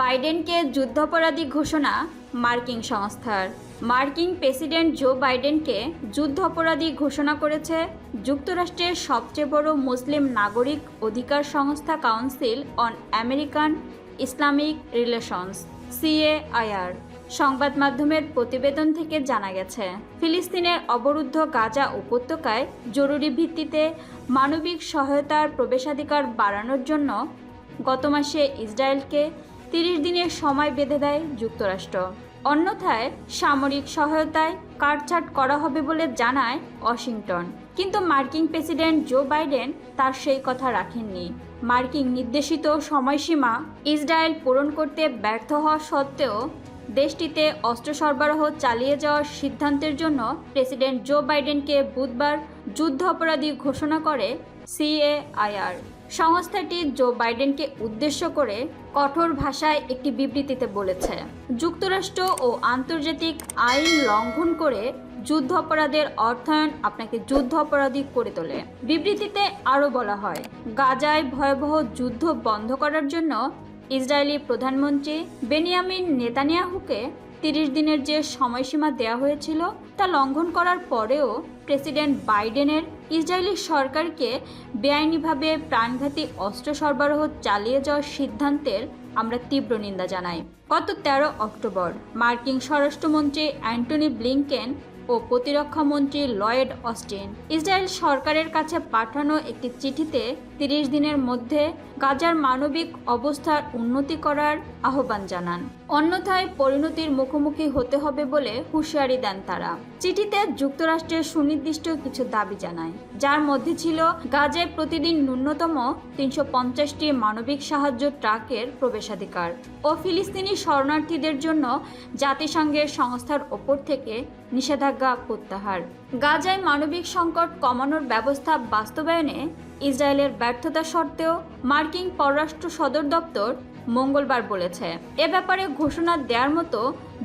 বাইডেনকে যুদ্ধাপরাধী ঘোষণা মার্কিন সংস্থার। মার্কিন প্রেসিডেন্ট জো বাইডেনকে যুদ্ধাপরাধী ঘোষণা করেছে যুক্তরাষ্ট্রের সবচেয়ে বড় মুসলিম নাগরিক অধিকার সংস্থা council on American Islamic relations, CAIR. সংবাদ মাধ্যমের প্রতিবেদন থেকে জানা গেছে, ফিলিস্তিনের অবরুদ্ধ গাজা উপত্যকায় জরুরি ভিত্তিতে মানবিক সহায়তার প্রবেশাধিকার বাড়ানোর জন্য গত মাসে ইসরায়েলকে তিরিশ দিনের সময় বেঁধে দেয় যুক্তরাষ্ট্র। অন্যথায় সামরিক সহায়তায় কাটছাট করা হবে বলে জানায় ওয়াশিংটন। কিন্তু মার্কিন প্রেসিডেন্ট জো বাইডেন তার সেই কথা রাখেননি। মার্কিন নির্দেশিত সময়সীমা ইসরায়েল পূরণ করতে ব্যর্থ হওয়া সত্ত্বেও দেশটিতে অস্ত্র সরবরাহ চালিয়ে যাওয়ার সিদ্ধান্তের জন্য প্রেসিডেন্ট জো বাইডেনকে বুধবার যুদ্ধ অপরাধী ঘোষণা করে সিএআইআর। সংস্থাটি জো বাইডেনকে উদ্দেশ্য করে কঠোর ভাষায় একটি বিবৃতিতে বলেছে, যুক্তরাষ্ট্র ও আন্তর্জাতিক আইন লঙ্ঘন করে যুদ্ধ অপরাধের অর্থায়ন আপনাকে যুদ্ধ অপরাধী করে তোলে। বিবৃতিতে আরও বলা হয়, গাজায় ভয়াবহ যুদ্ধ বন্ধ করার জন্য ইসরায়েলি প্রধানমন্ত্রী বেনিয়ামিন নেতানিয়াহুকে তিরিশ দিনের যে সময়সীমা দেওয়া হয়েছিল তা লঙ্ঘন করার পরেও প্রেসিডেন্ট বাইডেনের ইসরায়েলি সরকারকে বেআইনিভাবে প্রাণঘাতী অস্ত্র সরবরাহ চালিয়ে যাওয়ার সিদ্ধান্তের আমরা তীব্র নিন্দা জানাই। গত তেরো অক্টোবর মার্কিন স্বরাষ্ট্রমন্ত্রী অ্যান্টনি ব্লিংকেন ও প্রতিরক্ষা মন্ত্রী লয়েড অস্টিন। ইসরায়েল সরকারের কাছে পাঠানো একটি চিঠিতে তিরিশ দিনের মধ্যে গাজার মানবিক অবস্থার উন্নতি করার আহ্বান জানান। অন্যথায় পরিণতির মুখোমুখি হতে হবে বলে হুঁশিয়ারি দেন তারা। চিঠিতে যুক্তরাষ্ট্রের সুনির্দিষ্ট কিছু দাবি জানায়। যার মধ্যে ছিল, গাজায় প্রতিদিন ন্যূনতম তিনশো পঞ্চাশটি মানবিক সাহায্য ট্রাকের প্রবেশাধিকার ও ফিলিস্তিনি শরণার্থীদের জন্য জাতিসংঘের সংস্থার ওপর থেকে নিষেধাজ্ঞা প্রত্যাহার। গাজায় মানবিক সংকট কমানোর ব্যবস্থা বাস্তবায়নে ইসরায়েলের ব্যর্থতা সত্ত্বেও মার্কিন পররাষ্ট্র সদর দপ্তর মঙ্গলবার বলেছে। এ ব্যাপারে ঘোষণা দেওয়ার মতো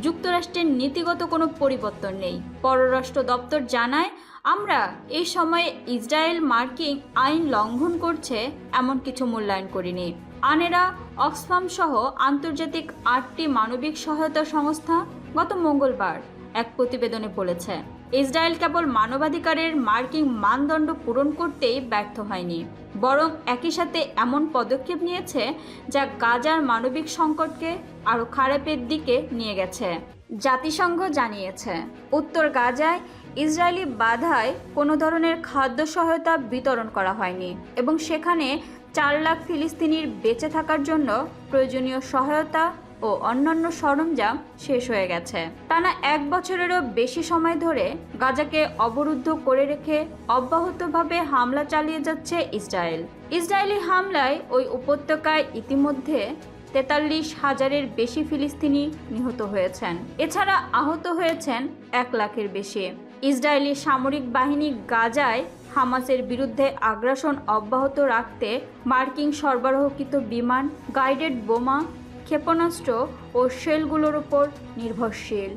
যুক্তরাষ্ট্রের নীতিগত কোনো পরিবর্তন নেই। পররাষ্ট্র দপ্তর জানায়, আমরা এই সময়ে ইসরায়েল মার্কিন আইন লঙ্ঘন করছে এমন কিছু মূল্যায়ন করিনি। আনেরা, অক্সফাম সহ আন্তর্জাতিক আটটি মানবিক সহায়তা সংস্থা গত মঙ্গলবার এক প্রতিবেদনে বলেছে, ইসরায়েল কেবল মানবাধিকারের মার্কিন মানদণ্ড পূরণ করতেই ব্যর্থ হয়নি, বরং একই সাথে এমন পদক্ষেপ নিয়েছে যা গাজার মানবিক সংকটকে আরও খারাপের দিকে নিয়ে গেছে। জাতিসংঘ জানিয়েছে, উত্তর গাজায় ইসরায়েলি বাধায় কোনো ধরনের খাদ্য সহায়তা বিতরণ করা হয়নি এবং সেখানে চার লাখ ফিলিস্তিনির বেঁচে থাকার জন্য প্রয়োজনীয় সহায়তা ও অন্যান্য সরঞ্জাম শেষ হয়ে গেছে। টানা এক বছরেরও বেশি সময় ধরে গাজাকে অবরুদ্ধ করে রেখে অব্যাহতভাবে হামলা চালিয়ে যাচ্ছে ইসরায়েল। ইসরায়েলি হামলায় ওই উপত্যকায় ইতিমধ্যে তেতাল্লিশ হাজারের বেশি ফিলিস্তিনি নিহত হয়েছেন। এছাড়া আহত হয়েছেন এক লাখের বেশি। ইসরায়েলি সামরিক বাহিনী গাজায় হামাসের বিরুদ্ধে আগ্রাসন অব্যাহত রাখতে মার্কিন সরবরাহকৃত বিমান, গাইডেড বোমা ক্ষেপণাস্ত্র ও শেলগুলোর উপর নির্ভরশীল।